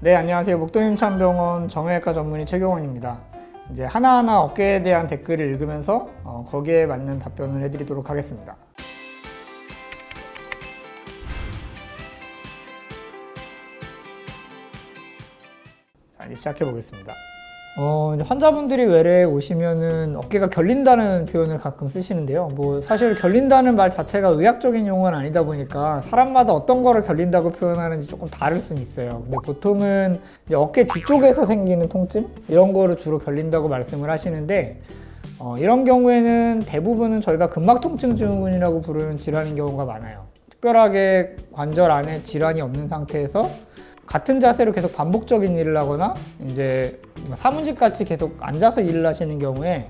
네, 안녕하세요. 목동임찬병원 정형외과 전문의 최경원입니다. 이제 하나하나 어깨에 대한 댓글을 읽으면서 어, 거기에 맞는 답변을 해드리도록 하겠습니다. 자, 이제 시작해 보겠습니다. 어, 환자분들이 외래에 오시면은 어깨가 결린다는 표현을 가끔 쓰시는데요. 뭐 사실 결린다는 말 자체가 의학적인 용어는 아니다 보니까 사람마다 어떤 거를 결린다고 표현하는지 조금 다를 수는 있어요. 근데 보통은 어깨 뒤쪽에서 생기는 통증 이런 거를 주로 결린다고 말씀을 하시는데 어, 이런 경우에는 대부분은 저희가 근막통증 증후군이라고 부르는 질환인 경우가 많아요. 특별하게 관절 안에 질환이 없는 상태에서 같은 자세로 계속 반복적인 일을 하거나 이제 뭐 사문직 같이 계속 앉아서 일을 하시는 경우에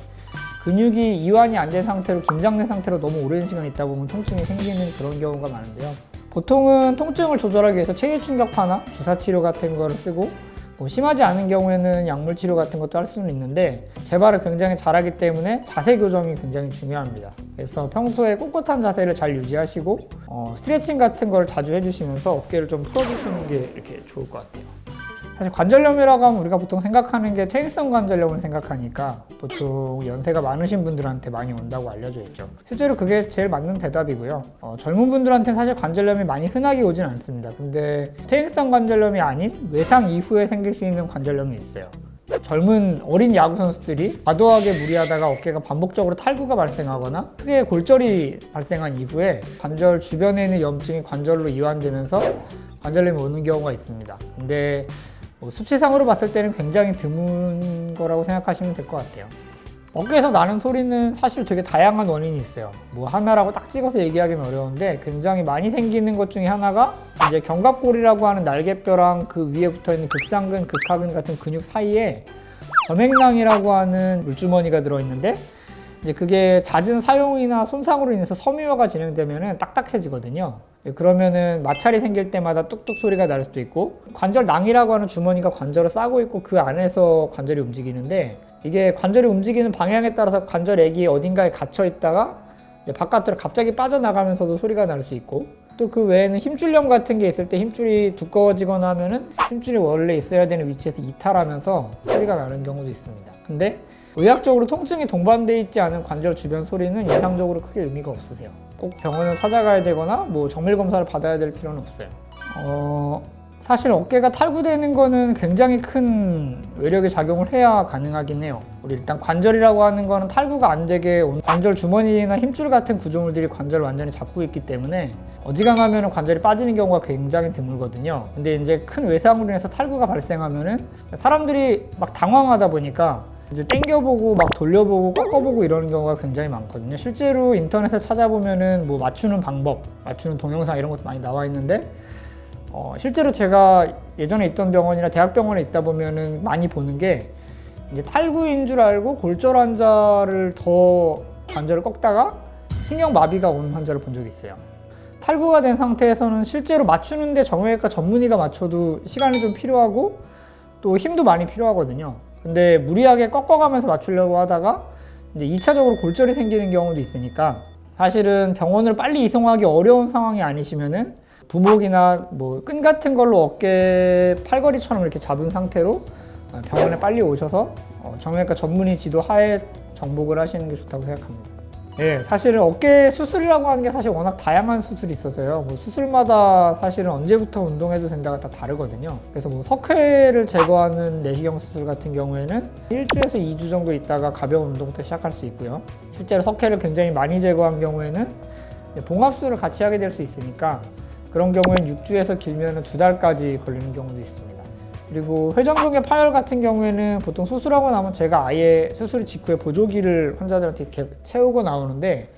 근육이 이완이 안 된 상태로 긴장된 상태로 너무 오랜 시간 있다 보면 통증이 생기는 그런 경우가 많은데요. 보통은 통증을 조절하기 위해서 체류 충격파나 주사 치료 같은 거를 쓰고 뭐 심하지 않은 경우에는 약물 치료 같은 것도 할 수는 있는데 재발을 굉장히 잘하기 때문에 자세 교정이 굉장히 중요합니다. 그래서 평소에 꼿꼿한 자세를 잘 유지하시고 어, 스트레칭 같은 걸 자주 해주시면서 어깨를 좀 풀어주시는 게 이렇게 좋을 것 같아요. 사실 관절염이라고 하면 우리가 보통 생각하는 게 퇴행성 관절염을 생각하니까 보통 연세가 많으신 분들한테 많이 온다고 알려져 있죠. 실제로 그게 제일 맞는 대답이고요. 어, 젊은 분들한테는 사실 관절염이 많이 흔하게 오진 않습니다. 근데 퇴행성 관절염이 아닌 외상 이후에 생길 수 있는 관절염이 있어요. 젊은 어린 야구 선수들이 과도하게 무리하다가 어깨가 반복적으로 탈구가 발생하거나 크게 골절이 발생한 이후에 관절 주변에 있는 염증이 관절로 이완되면서 관절염이 오는 경우가 있습니다. 근데 뭐 수치상으로 봤을 때는 굉장히 드문 거라고 생각하시면 될 것 같아요. 어깨에서 나는 소리는 사실 되게 다양한 원인이 있어요. 뭐 하나라고 딱 찍어서 얘기하기는 어려운데 굉장히 많이 생기는 것 중에 하나가 이제 견갑골이라고 하는 날개뼈랑 그 위에 붙어 있는 극상근, 극하근 같은 근육 사이에 점액낭이라고 하는 물주머니가 들어있는데 이제 그게 잦은 사용이나 손상으로 인해서 섬유화가 진행되면은 딱딱해지거든요. 그러면은 마찰이 생길 때마다 뚝뚝 소리가 날 수도 있고 관절 낭이라고 하는 주머니가 관절을 싸고 있고 그 안에서 관절이 움직이는데 이게 관절이 움직이는 방향에 따라서 관절액이 어딘가에 갇혀 있다가 바깥으로 갑자기 빠져나가면서도 소리가 날 수 있고 또 그 외에는 힘줄염 같은 게 있을 때 힘줄이 두꺼워지거나 하면은 힘줄이 원래 있어야 되는 위치에서 이탈하면서 소리가 나는 경우도 있습니다. 근데 의학적으로 통증이 동반돼 있지 않은 관절 주변 소리는 예상적으로 크게 의미가 없으세요. 꼭 병원을 찾아가야 되거나 뭐 정밀 검사를 받아야 될 필요는 없어요. 어, 사실 어깨가 탈구되는 거는 굉장히 큰 외력의 작용을 해야 가능하긴 해요. 우리 일단 관절이라고 하는 거는 탈구가 안 되게 온- 관절 주머니나 힘줄 같은 구조물들이 관절을 완전히 잡고 있기 때문에 어지간하면 관절이 빠지는 경우가 굉장히 드물거든요. 근데 이제 큰 외상으로 인해서 탈구가 발생하면은 사람들이 막 당황하다 보니까 이제 땡겨보고 막 돌려보고 꺾어보고 이러는 경우가 굉장히 많거든요. 실제로 인터넷에 찾아보면은 뭐 맞추는 방법, 맞추는 동영상 이런 것도 많이 나와 있는데 어, 실제로 제가 예전에 있던 병원이나 대학병원에 있다 보면은 많이 보는 게 이제 탈구인 줄 알고 골절 환자를 더 관절을 꺾다가 신경 마비가 온 환자를 본 적이 있어요. 탈구가 된 상태에서는 실제로 맞추는데 정형외과 전문의가 맞춰도 시간이 좀 필요하고 또 힘도 많이 필요하거든요. 근데 무리하게 꺾어가면서 맞추려고 하다가 이제 2차적으로 골절이 생기는 경우도 있으니까 사실은 병원을 빨리 이송하기 어려운 상황이 아니시면은 부목이나 뭐 끈 같은 걸로 어깨 팔걸이처럼 이렇게 잡은 상태로 어, 병원에 빨리 오셔서 어, 정형외과 전문의 지도 하에 정복을 하시는 게 좋다고 생각합니다. 예, 사실은 어깨 수술이라고 하는 게 사실 워낙 다양한 수술이 있어서요. 뭐 수술마다 사실은 언제부터 운동해도 된다가 다 다르거든요. 그래서 뭐 석회를 제거하는 내시경 수술 같은 경우에는 1주에서 2주 정도 있다가 가벼운 운동부터 시작할 수 있고요. 실제로 석회를 굉장히 많이 제거한 경우에는 이제 봉합술을 같이 하게 될 수 있으니까 그런 경우에는 6주에서 길면 두 달까지 걸리는 경우도 있습니다. 그리고 회전근개 파열 같은 경우에는 보통 수술하고 나면 제가 아예 수술 직후에 보조기를 환자들한테 이렇게 채우고 나오는데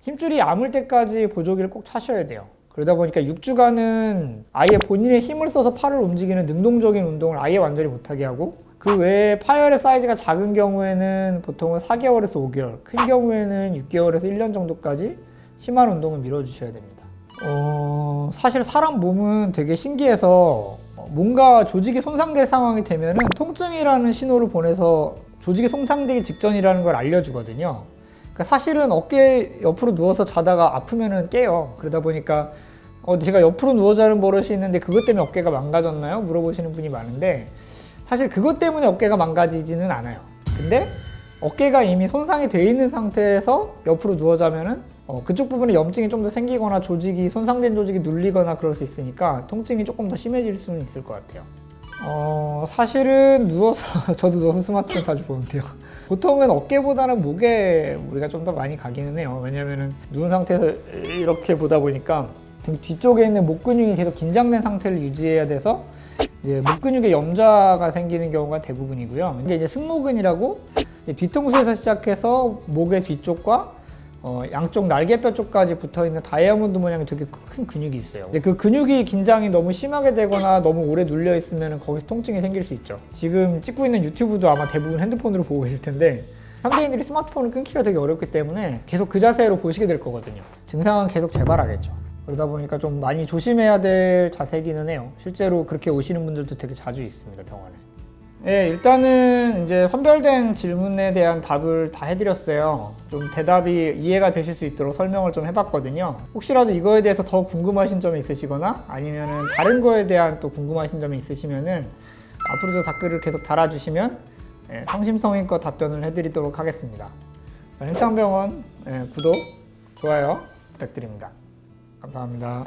힘줄이 아물 때까지 보조기를 꼭 차셔야 돼요. 그러다 보니까 6주간은 아예 본인의 힘을 써서 팔을 움직이는 능동적인 운동을 아예 완전히 못하게 하고 그 외에 파열의 사이즈가 작은 경우에는 보통은 4개월에서 5개월, 큰 경우에는 6개월에서 1년 정도까지 심한 운동을 밀어주셔야 됩니다. 어, 사실 사람 몸은 되게 신기해서 뭔가 조직이 손상될 상황이 되면은 통증이라는 신호를 보내서 조직이 손상되기 직전이라는 걸 알려주거든요. 그러니까 사실은 어깨 옆으로 누워서 자다가 아프면은 깨요. 그러다 보니까 어, 제가 옆으로 누워 자는 버릇이 있는데 그것 때문에 어깨가 망가졌나요? 물어보시는 분이 많은데 사실 그것 때문에 어깨가 망가지지는 않아요. 근데 어깨가 이미 손상이 돼 있는 상태에서 옆으로 누워 자면은 어, 그쪽 부분에 염증이 좀 더 생기거나 조직이 손상된 조직이 눌리거나 그럴 수 있으니까 통증이 조금 더 심해질 수는 있을 것 같아요. 어, 사실은 누워서 저도 누워서 스마트폰 자주 보는데요. 보통은 어깨보다는 목에 우리가 좀 더 많이 가기는 해요. 왜냐면은 누운 상태에서 이렇게 보다 보니까 등 뒤쪽에 있는 목 근육이 계속 긴장된 상태를 유지해야 돼서 이제 목 근육에 염좌가 생기는 경우가 대부분이고요. 이게 이제 승모근이라고 이제 뒤통수에서 시작해서 목의 뒤쪽과 어, 양쪽 날개뼈 쪽까지 붙어 있는 다이아몬드 모양의 되게 큰 근육이 있어요. 근데 그 근육이 긴장이 너무 심하게 되거나 너무 오래 눌려 있으면 거기서 통증이 생길 수 있죠. 지금 찍고 있는 유튜브도 아마 대부분 핸드폰으로 보고 계실 텐데 현대인들이 스마트폰을 끊기가 되게 어렵기 때문에 계속 그 자세로 보시게 될 거거든요. 증상은 계속 재발하겠죠. 그러다 보니까 좀 많이 조심해야 될 자세기는 해요. 실제로 그렇게 오시는 분들도 되게 자주 있습니다, 병원에. 네, 일단은 이제 선별된 질문에 대한 답을 다 해드렸어요. 좀 대답이 이해가 되실 수 있도록 설명을 좀 해봤거든요. 혹시라도 이거에 대해서 더 궁금하신 점이 있으시거나 아니면은 다른 거에 대한 또 궁금하신 점이 있으시면은 앞으로도 댓글을 계속 달아주시면 예, 성심성의껏 답변을 해드리도록 하겠습니다. 힘창병원 예, 구독, 좋아요 부탁드립니다. 감사합니다.